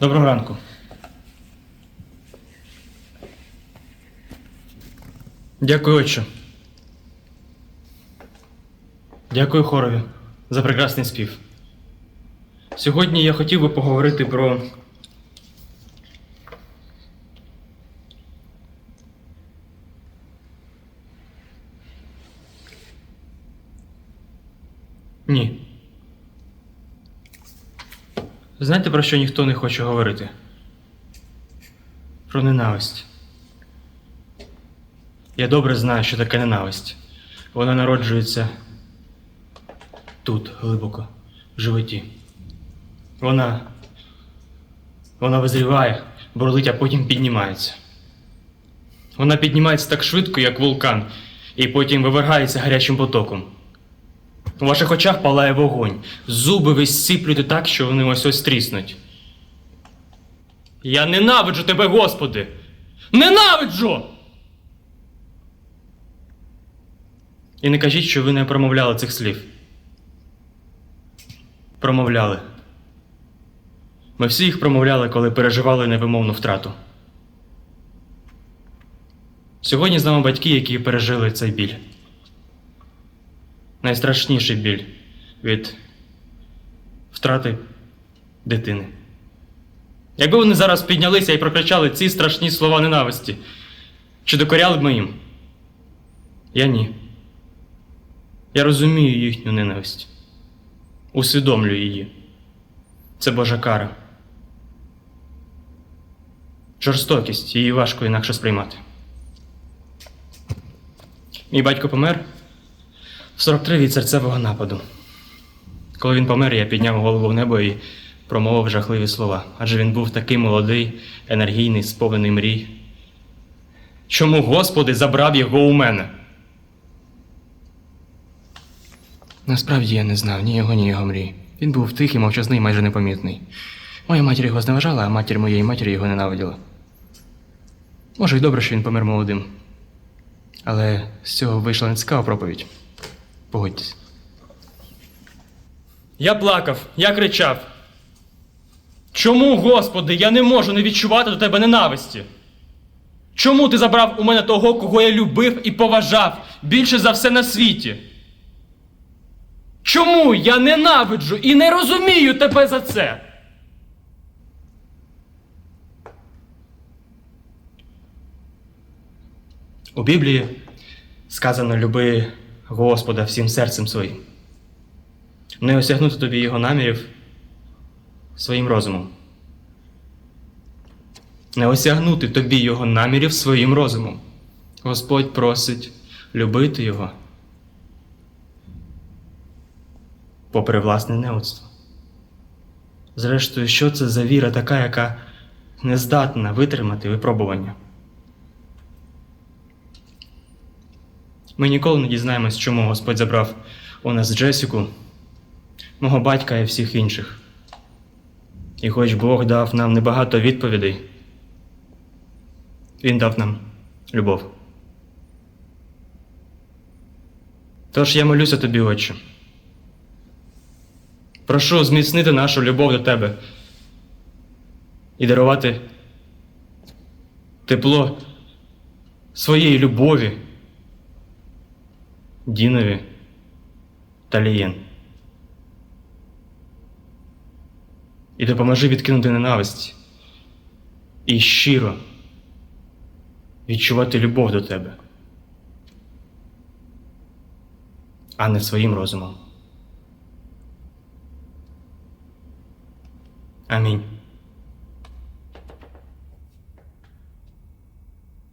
Доброго ранку. Дякую, отче. Дякую хорові за прекрасний спів. Сьогодні я хотів би поговорити про. Ні. Знаєте, про що ніхто не хоче говорити? Про ненависть. Я добре знаю, що таке ненависть. Вона народжується тут, глибоко, в животі. Вона. Вона визріває, бурлить, а потім піднімається. Вона піднімається так швидко, як вулкан, і потім вивергається гарячим потоком. У ваших очах палає вогонь. Зуби ви зсиплюєте так, що вони ось ось тріснуть. Я ненавиджу тебе, Господи! Ненавиджу! І не кажіть, що ви не промовляли цих слів. Промовляли. Ми всі їх промовляли, коли переживали невимовну втрату. Сьогодні з нами батьки, які пережили цей біль. Найстрашніший біль від втрати дитини. Якби вони зараз піднялися і прокричали ці страшні слова ненависті, чи докоряли б ми їм? Я ні. Я розумію їхню ненависть, усвідомлюю її. Це Божа кара. Жорстокість її важко інакше сприймати. Мій батько помер в 43 від серцевого нападу. Коли він помер, я підняв голову в небо і промовив жахливі слова. Адже він був такий молодий, енергійний, сповнений мрій. Чому Господи забрав його у мене? Насправді я не знав ні його, ні його мрій. Він був тихий, мовчазний, майже непомітний. Моя матір його зневажала, а матір моєї матері його ненавиділа. Може, й добре, що він помер молодим. Але з цього вийшла нецікава проповідь. Погодьтесь. Я плакав, я кричав. Чому, Господи, я не можу не відчувати до тебе ненависті? Чому ти забрав у мене того, кого я любив і поважав більше за все на світі? Чому я ненавиджу і не розумію тебе за це? У Біблії сказано люби Господа всім серцем своїм. Не осягнути тобі його намірів своїм розумом. Не осягнути тобі його намірів своїм розумом. Господь просить любити його попри власне неудство. Зрештою, що це за віра така, яка не здатна витримати випробування? Ми ніколи не дізнаємось, чому Господь забрав у нас Джесіку, мого батька і всіх інших. І хоч Бог дав нам небагато відповідей, Він дав нам любов. Тож я молюся тобі, Отче. Прошу зміцнити нашу любов до тебе і дарувати тепло своєї любові Дінові та Лієн. І допоможи відкинути ненависть і щиро відчувати любов до тебе, а не своїм розумом. Амінь.